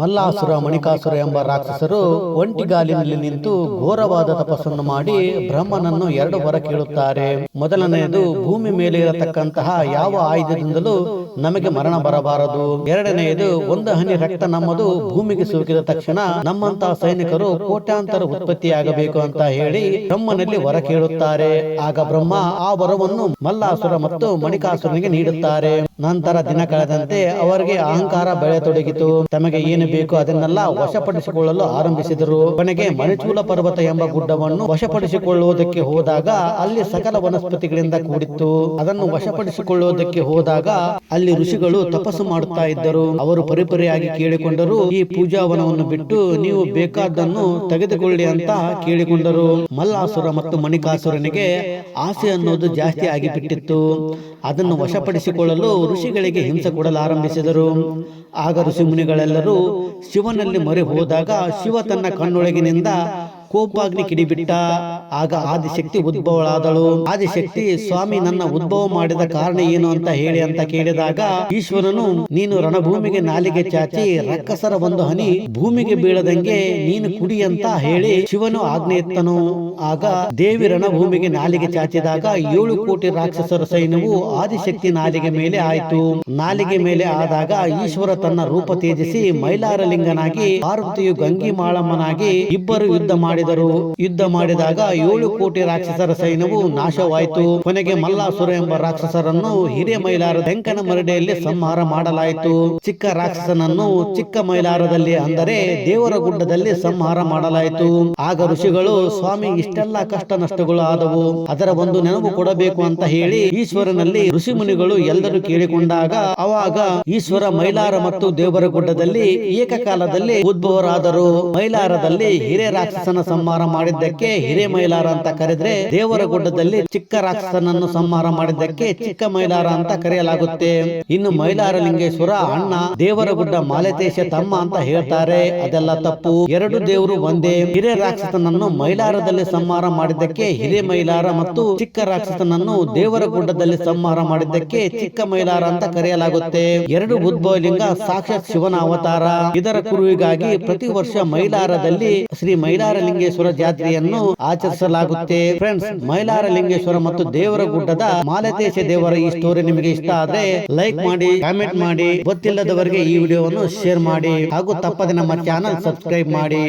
ಮಲ್ಲಾಸುರ, ಮಣಿಕಾಸುರ ಎಂಬ ರಾಕ್ಷಸರು ಒಂಟಿಗಾಲಿನಲ್ಲಿ ನಿಂತು ಘೋರವಾದ ತಪಸ್ಸನ್ನು ಮಾಡಿ ಬ್ರಹ್ಮನನ್ನು ಎರಡು ಹೊರ ಕೇಳುತ್ತಾರೆ. ಮೊದಲನೆಯದು ಭೂಮಿ ಮೇಲೆ ಇರತಕ್ಕಂತಹ ಯಾವ ಆಯುಧದಿಂದಲೂ ನಮಗೆ ಮರಣ ಬರಬಾರದು. ಎರಡನೆಯದು ಒಂದು ಹನಿ ರಕ್ತ ನಮ್ಮದು ಭೂಮಿಗೆ ಸೋಕಿದ ತಕ್ಷಣ ನಮ್ಮಂತಹ ಸೈನಿಕರು ಕೋಟ್ಯಾಂತರ ಉತ್ಪತ್ತಿಯಾಗಬೇಕು ಅಂತ ಹೇಳಿ ಬ್ರಹ್ಮನಲ್ಲಿ ವರ ಕೇಳುತ್ತಾರೆ. ಆಗ ಬ್ರಹ್ಮ ಆ ವರವನ್ನು ಮಲ್ಲಾಸುರ ಮತ್ತು ಮಣಿಕಾಸುರನಿಗೆ ನೀಡುತ್ತಾರೆ. ನಂತರ ದಿನ ಕಳೆದಂತೆ ಅವರಿಗೆ ಅಹಂಕಾರ ಬೆಳೆತೊಡಗಿತು ತಮಗೆ ಏನು ಬೇಕು ಅದನ್ನೆಲ್ಲ ವಶಪಡಿಸಿಕೊಳ್ಳಲು ಆರಂಭಿಸಿದರು. ಕೊನೆಗೆ ಮಣಿಚೂಲ ಪರ್ವತ ಎಂಬ ಗುಡ್ಡವನ್ನು ವಶಪಡಿಸಿಕೊಳ್ಳುವುದಕ್ಕೆ ಹೋದಾಗ ಅಲ್ಲಿ ಸಕಲ ವನಸ್ಪತಿಗಳಿಂದ ಕೂಡಿತ್ತು. ಅದನ್ನು ವಶಪಡಿಸಿಕೊಳ್ಳುವುದಕ್ಕೆ ಹೋದಾಗ ಅಲ್ಲಿ ಋಷಿಗಳು ತಪಸ್ಸು ಮಾಡುತ್ತಾ ಇದ್ದರು. ಅವರು ಪರಿಪರಿಯಾಗಿ ಕೇಳಿಕೊಂಡರು ಈ ಪೂಜಾವನವನ್ನು ಬಿಟ್ಟು ನೀವು ಬೇಕಾದ್ದನ್ನು ತೆಗೆದುಕೊಳ್ಳಿ ಅಂತ ಕೇಳಿಕೊಂಡರು. ಮಲ್ಲಾಸುರ ಮತ್ತು ಮಣಿಕಾಸುರನಿಗೆ ಆಸೆ ಅನ್ನೋದು ಜಾಸ್ತಿ ಆಗಿಬಿಟ್ಟಿತ್ತು. ಅದನ್ನು ವಶಪಡಿಸಿಕೊಳ್ಳಲು ಋಷಿಗಳಿಗೆ ಹಿಂಸೆ ಕೊಡಲಾರಂಭಿಸಿದರು. ಆಗ ಋಷಿ ಮುನಿಗಳೆಲ್ಲರೂ ಶಿವನಲ್ಲಿ ಮೊರೆ ಹೋದಾಗ ಶಿವ ತನ್ನ ಕಣ್ಣೊಳಗಿನಿಂದ ಕೋಪಾಗ್ನಿ ಕಿಡಿಬಿಟ್ಟ ಆಗ ಆದಿಶಕ್ತಿ ಉದ್ಭವಳಾದಳು. ಆದಿಶಕ್ತಿ ಸ್ವಾಮಿ ನನ್ನ ಉದ್ಭವ ಮಾಡಿದ ಕಾರಣ ಏನು ಅಂತ ಹೇಳಿ ಅಂತ ಕೇಳಿದಾಗ ಈಶ್ವರನು ನೀನು ರಣಭೂಮಿಗೆ ನಾಲಿಗೆ ಚಾಚಿ ರಕ್ಕಸರ ಒಂದು ಹನಿ ಭೂಮಿಗೆ ಬೀಳದಂಗೆ ನೀನು ಕುಡಿ ಅಂತ ಹೇಳಿ ಶಿವನು ಆಜ್ಞೆ ಎತ್ತನು. ಆಗ ದೇವಿ ರಣಭೂಮಿಗೆ ನಾಲಿಗೆ ಚಾಚಿದಾಗ ಏಳು ಕೋಟಿ ರಾಕ್ಷಸರ ಸೈನ್ಯವು ಆದಿಶಕ್ತಿ ನಾಲಿಗೆ ಮೇಲೆ ಆಯಿತು. ನಾಲಿಗೆ ಮೇಲೆ ಆದಾಗ ಈಶ್ವರ ತನ್ನ ರೂಪ ತೇಜಿಸಿ ಮೈಲಾರಲಿಂಗನಾಗಿ ಆರುತಿಯು ಗಂಗಿ ಮಾಳಮ್ಮನಾಗಿ ಇಬ್ಬರು ಯುದ್ಧ ಮಾಡಿದರು ಯುದ್ಧ ಮಾಡಿದಾಗ ಏಳು ಕೋಟಿ ರಾಕ್ಷಸರ ಸೈನ್ಯವು ನಾಶವಾಯಿತು. ಕೊನೆಗೆ ಮಲ್ಲಾಸುರ ಎಂಬ ರಾಕ್ಷಸರನ್ನು ಹಿರಿಯ ಮೈಲಾರ ದೆಂಕನ ಮರಡಿಯಲ್ಲಿ ಸಂಹಾರ ಮಾಡಲಾಯಿತು. ಚಿಕ್ಕ ರಾಕ್ಷಸನನ್ನು ಚಿಕ್ಕ ಮೈಲಾರದಲ್ಲಿ ಅಂದರೆ ದೇವರ ಗುಡ್ಡದಲ್ಲಿ ಸಂಹಾರ ಮಾಡಲಾಯಿತು. ಆಗ ಋಷಿಗಳು, ಸ್ವಾಮಿ, ಇಷ್ಟೆಲ್ಲ ಕಷ್ಟ ನಷ್ಟಗಳು ಆದವು. ಅದರ ಒಂದು ನೆನಪು ಕೊಡಬೇಕು ಅಂತ ಹೇಳಿ ಈಶ್ವರನಲ್ಲಿ ಋಷಿ ಮುನಿಗಳು ಎಲ್ಲರೂ ಕೇಳಿಕೊಂಡಾಗ, ಅವಾಗ ಈಶ್ವರ ಮೈಲಾರ ಮತ್ತು ದೇವರ ಗುಡ್ಡದಲ್ಲಿ ಏಕಕಾಲದಲ್ಲಿ ಉದ್ಭವರಾದರು. ಮೈಲಾರದಲ್ಲಿ ಹಿರೇ ರಾಕ್ಷಸನ ಸಂಹಾರ ಮಾಡಿದ್ದಕ್ಕೆ ಹಿರೇಮೈಲಾರ ಅಂತ ಕರೆದ್ರೆ ದೇವರ ಗುಡ್ಡದಲ್ಲಿ ಚಿಕ್ಕ ರಾಕ್ಷಸನನ್ನು ಸಂಹಾರ ಮಾಡಿದ್ದಕ್ಕೆ ಚಿಕ್ಕ ಮೈಲಾರ ಅಂತ ಕರೆಯಲಾಗುತ್ತೆ. ಇನ್ನು ಮೈಲಾರ ಲಿಂಗೇಶ್ವರ ಅಣ್ಣ ದೇವರ ಗುಡ್ಡ ಮಾಲತೇಶ ತಮ್ಮ ಅಂತ ಹೇಳ್ತಾರೆ. ಅದೆಲ್ಲ ತಪ್ಪು. ಎರಡು ದೇವರು ಒಂದೇ. ಹಿರೇ ರಾಕ್ಷಸನನ್ನು ಮೈಲಾರದಲ್ಲಿ ಸಂಹಾರ ಮಾಡಿದ್ದಕ್ಕೆ ಹಿರೇ ಮೈಲಾರ ಮತ್ತು ಚಿಕ್ಕ ರಾಕ್ಷಸನನ್ನು ದೇವರ ಗುಡ್ಡದಲ್ಲಿ ಸಂಹಾರ ಮಾಡಿದ್ದಕ್ಕೆ ಚಿಕ್ಕ ಮೈಲಾರ ಅಂತ ಕರೆಯಲಾಗುತ್ತೆ. ಎರಡು ಉದ್ಭವ ಲಿಂಗ ಸಾಕ್ಷಾತ್ ಶಿವನ ಅವತಾರ. ಇದರ ಕುರುವಿಗಾಗಿ ಪ್ರತಿ ವರ್ಷ ಮೈಲಾರದಲ್ಲಿ ಶ್ರೀ ಮೈಲಾರ ಲಿಂಗೇಶ್ವರ ಜಾತ್ರೆಯನ್ನು ಆಚರಿಸಲಾಗುತ್ತೆ. ಫ್ರೆಂಡ್ಸ್ ಮೈಲಾರ ಲಿಂಗೇಶ್ವರ ಮತ್ತು ದೇವರ ಗುಡ್ಡದ ಮಾಲತೇಶ ದೇವರ ಈ ಸ್ಟೋರಿ ನಿಮಗೆ ಇಷ್ಟ ಆದ್ರೆ ಲೈಕ್ ಮಾಡಿ ಕಾಮೆಂಟ್ ಮಾಡಿ ಗೊತ್ತಿಲ್ಲದವರಿಗೆ ಈ ವಿಡಿಯೋವನ್ನು ಶೇರ್ ಮಾಡಿ ಹಾಗೂ ತಪ್ಪದೆ ನಮ್ಮ ಚಾನಲ್ ಸಬ್ಸ್ಕ್ರೈಬ್ ಮಾಡಿ.